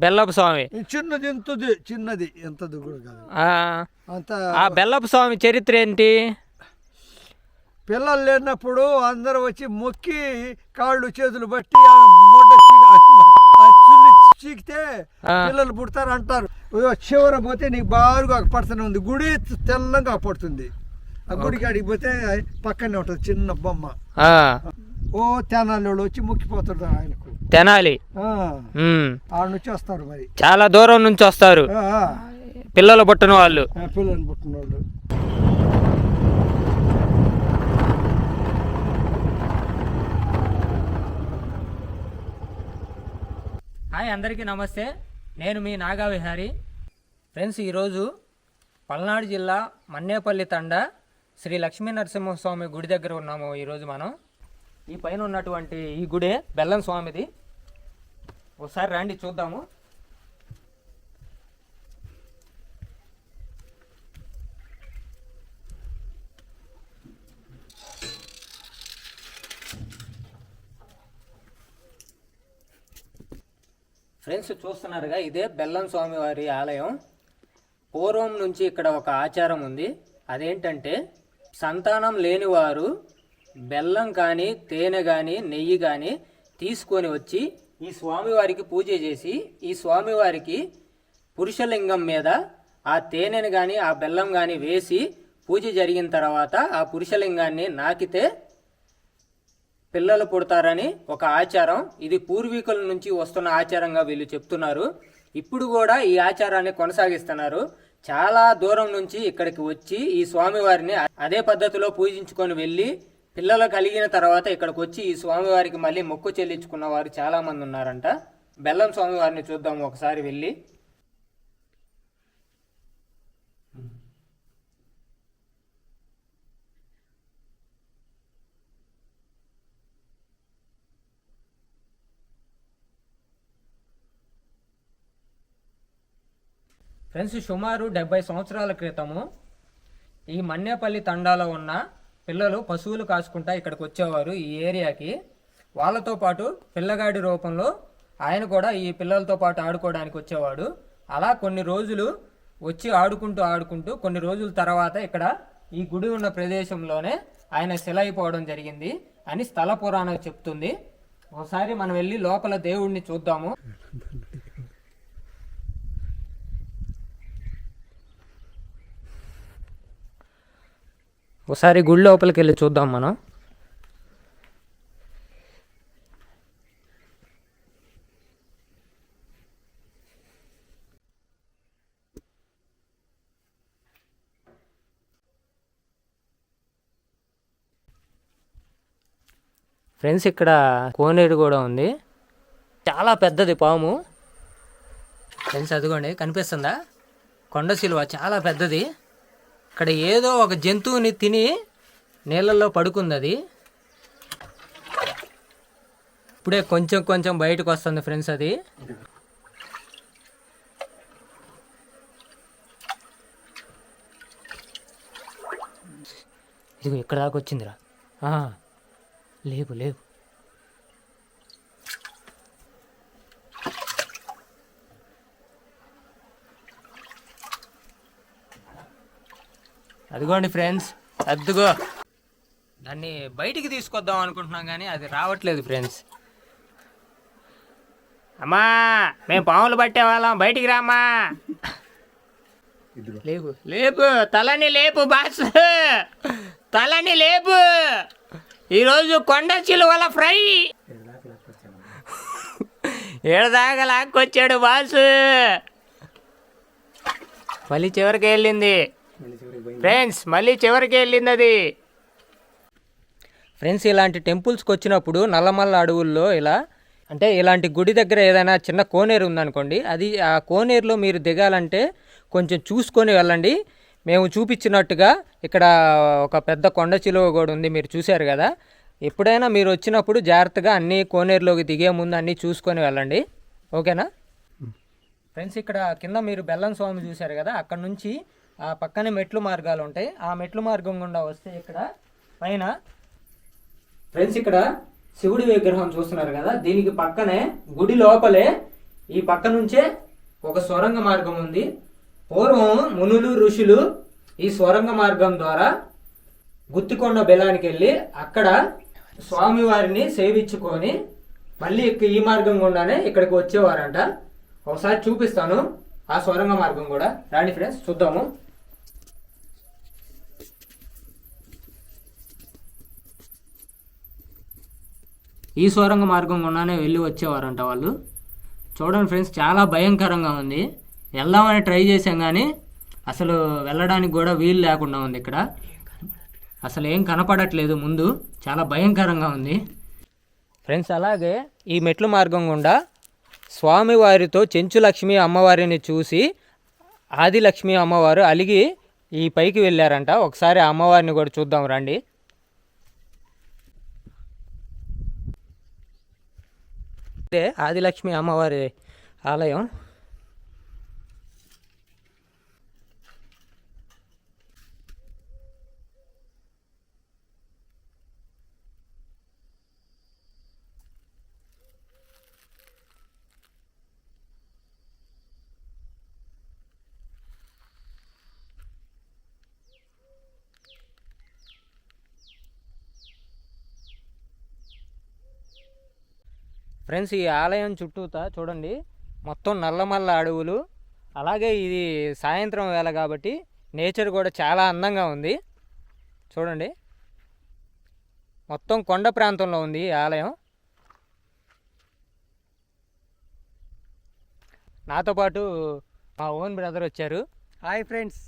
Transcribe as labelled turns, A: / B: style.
A: బెల్లపు స్వామి.
B: చిన్నది ఎంతది చిన్నది ఎంతది కూడా కాదు.
A: ఆ,
B: అంత
A: ఆ బెల్లపు స్వామి చరిత్ర ఏంటి?
B: పిల్లలు లేనప్పుడు అందరూ వచ్చి మొక్కి కాళ్ళు చేతులు బట్టి మూట చుల్లి చీకితే. పిల్లలు పుడతారు అంటారు. చివర పోతే నీకు బాగా పడుతూనే ఉంది. గుడి తెల్లంగా పడుతుంది. ఆ గుడికి అడిగి పోతే పక్కనే ఉంటుంది చిన్న బొమ్మ. ఓ తెనాలి వచ్చి మొక్కిపోతారు ఆయనకు.
A: తెనాలి.
B: ఆడ నుంచి వస్తారు మరి.
A: చాలా దూరం నుంచి వస్తారు. పిల్లలు పుట్టిన వాళ్ళు.
B: ఆ, పిల్లలు పుట్టిన వాళ్ళు.
A: హాయ్ అందరికీ నమస్తే. నేను మీ నాగా విహారి. ఫ్రెండ్స్ ఈరోజు పల్నాడు జిల్లా మన్నేపల్లి తండ శ్రీ లక్ష్మీ నరసింహస్వామి గుడి దగ్గర ఉన్నాము ఈరోజు మనం. ఈ పైన ఉన్నటువంటి ఈ గుడే బెల్లం స్వామిది. ఒకసారి రండి చూద్దాము. ఫ్రెండ్స్ చూస్తున్నారుగా ఇదే బెల్లం స్వామి వారి ఆలయం. పూర్వం నుంచి ఇక్కడ ఒక ఆచారం ఉంది. అదేంటంటే సంతానం లేనివారు బెల్లం కానీ తేనె కానీ నెయ్యి కానీ తీసుకొని వచ్చి ఈ స్వామివారికి పూజ చేసి ఈ స్వామివారికి పురుషలింగం మీద ఆ తేనెను కానీ ఆ బెల్లం కానీ వేసి పూజ జరిగిన తర్వాత ఆ పురుషలింగాన్ని నాకితే పిల్లలు పుడతారని ఒక ఆచారం. ఇది పూర్వీకుల నుంచి వస్తున్న ఆచారంగా వీళ్ళు చెప్తున్నారు. ఇప్పుడు కూడా ఈ ఆచారాన్ని కొనసాగిస్తున్నారు. చాలా దూరం నుంచి ఇక్కడికి వచ్చి ఈ స్వామివారిని అదే పద్ధతిలో పూజించుకొని వెళ్ళి పిల్లలు కలిగిన తర్వాత ఇక్కడికి వచ్చి ఈ స్వామివారికి మళ్ళీ మొక్కు చెల్లించుకున్న వారు చాలామంది ఉన్నారంట. బెల్లం స్వామివారిని చూద్దాం ఒకసారి వెళ్ళి. ఫ్రెండ్స్ సుమారు డెబ్బై సంవత్సరాల క్రితము ఈ మన్నేపల్లి తండాలో ఉన్న పిల్లలు పశువులు కాసుకుంటా ఇక్కడికి వచ్చేవారు ఈ ఏరియాకి. వాళ్ళతో పాటు పిల్లగాడి రూపంలో ఆయన కూడా ఈ పిల్లలతో పాటు ఆడుకోవడానికి వచ్చేవాడు. అలా కొన్ని రోజులు వచ్చి ఆడుకుంటూ ఆడుకుంటూ కొన్ని రోజుల తర్వాత ఇక్కడ ఈ గుడి ఉన్న ప్రదేశంలోనే ఆయన శిల అయిపోవడం జరిగింది అని స్థల పురాణం చెప్తుంది. ఒకసారి మనం వెళ్ళి లోపల దేవుడిని చూద్దాము. ఒకసారి గుడి లోపలికి వెళ్ళి చూద్దాం మనం. ఫ్రెండ్స్ ఇక్కడ కోనేరు కూడా ఉంది. చాలా పెద్దది పాము. ఫ్రెండ్స్ అదిగోండి కనిపిస్తుందా? కొండ సిలువ చాలా పెద్దది. ఇక్కడ ఏదో ఒక జంతువుని తిని నీళ్ళల్లో పడుకుంది అది ఇప్పుడే కొంచెం కొంచెం బయటకు వస్తుంది ఫ్రెండ్స్ అది. ఇదిగో ఇక్కడ దాకా వచ్చిందిరా. లేవు లేవు. అదిగోండి ఫ్రెండ్స్ అద్దుగో దాన్ని బయటికి తీసుకొద్దాం అనుకుంటున్నాం కానీ అది రావట్లేదు ఫ్రెండ్స్. అమ్మా మేము పాములు పట్టే వాళ్ళం. బయటికి రామ్మా. లేపు లేపు. తలని లేపు బాస్. తలని లేపు. ఈరోజు కొండ చిలువల ఫ్రై. ఏడదాకా లాక్కొచ్చాడు బాసు. మళ్ళీ చివరికి వెళ్ళింది. ఫ్రెండ్స్ మళ్ళీ చివరికి వెళ్ళింది అది ఫ్రెండ్స్ ఇలాంటి టెంపుల్స్కి వచ్చినప్పుడు నల్లమల్ల అడవుల్లో ఇలా అంటే ఇలాంటి గుడి దగ్గర ఏదైనా చిన్న కోనేరు ఉందనుకోండి అది ఆ కోనేరులో మీరు దిగాలంటే కొంచెం చూసుకొని వెళ్ళండి. మేము చూపించినట్టుగా ఇక్కడ ఒక పెద్ద కొండ చిలువ కూడా ఉంది మీరు చూశారు కదా. ఎప్పుడైనా మీరు వచ్చినప్పుడు జాగ్రత్తగా అన్ని కోనేరులోకి దిగే ముందు అన్నీ చూసుకొని వెళ్ళండి. ఓకేనా? ఫ్రెండ్స్ ఇక్కడ కింద మీరు బెల్లం స్వామి చూశారు కదా అక్కడ నుంచి ఆ పక్కనే మెట్లు మార్గాలు ఉంటాయి. ఆ మెట్లు మార్గం గుండా వస్తే ఇక్కడ పైన ఫ్రెండ్స్ ఇక్కడ శివుడి విగ్రహం చూస్తున్నారు కదా. దీనికి పక్కనే గుడి లోపలే ఈ పక్క నుంచే ఒక సొరంగ మార్గం ఉంది. పూర్వం మునులు ఋషులు ఈ సొరంగ మార్గం ద్వారా గుత్తికొండ బెలానికి వెళ్ళి అక్కడ స్వామివారిని సేవించుకొని మళ్ళీ ఈ మార్గం గుండానే ఇక్కడికి వచ్చేవారంట. ఒకసారి చూపిస్తాను ఆ స్వరంగ మార్గం కూడా. రాండి ఫ్రెండ్స్ చూద్దాము. ఈ సొరంగ మార్గం గుండానే వెళ్ళి వచ్చేవారంట వాళ్ళు. చూడండి ఫ్రెండ్స్ చాలా భయంకరంగా ఉంది. వెళ్దామని ట్రై చేసాం కానీ అసలు వెళ్ళడానికి కూడా వీలు లేకుండా ఉంది ఇక్కడ. అసలు ఏం కనపడట్లేదు ముందు. చాలా భయంకరంగా ఉంది. ఫ్రెండ్స్ అలాగే ఈ మెట్ల మార్గం గుండా స్వామివారితో చెంచులక్ష్మి అమ్మవారిని చూసి ఆదిలక్ష్మి అమ్మవారు అలిగి ఈ పైకి వెళ్ళారంట. ఒకసారి అమ్మవారిని కూడా చూద్దాం రండి. ఆదిలక్ష్మి అమ్మవారి ఆలయం. ఫ్రెండ్స్ ఈ ఆలయం చుట్టూతా చూడండి మొత్తం నల్లమల్ల అడవులు. అలాగే ఇది సాయంత్రం వేళ కాబట్టి నేచర్ కూడా చాలా అందంగా ఉంది. చూడండి మొత్తం కొండ ప్రాంతంలో ఉంది ఈ ఆలయం. నాతో పాటు మా ఓన్ బ్రదర్ వచ్చారు.
B: Hi friends.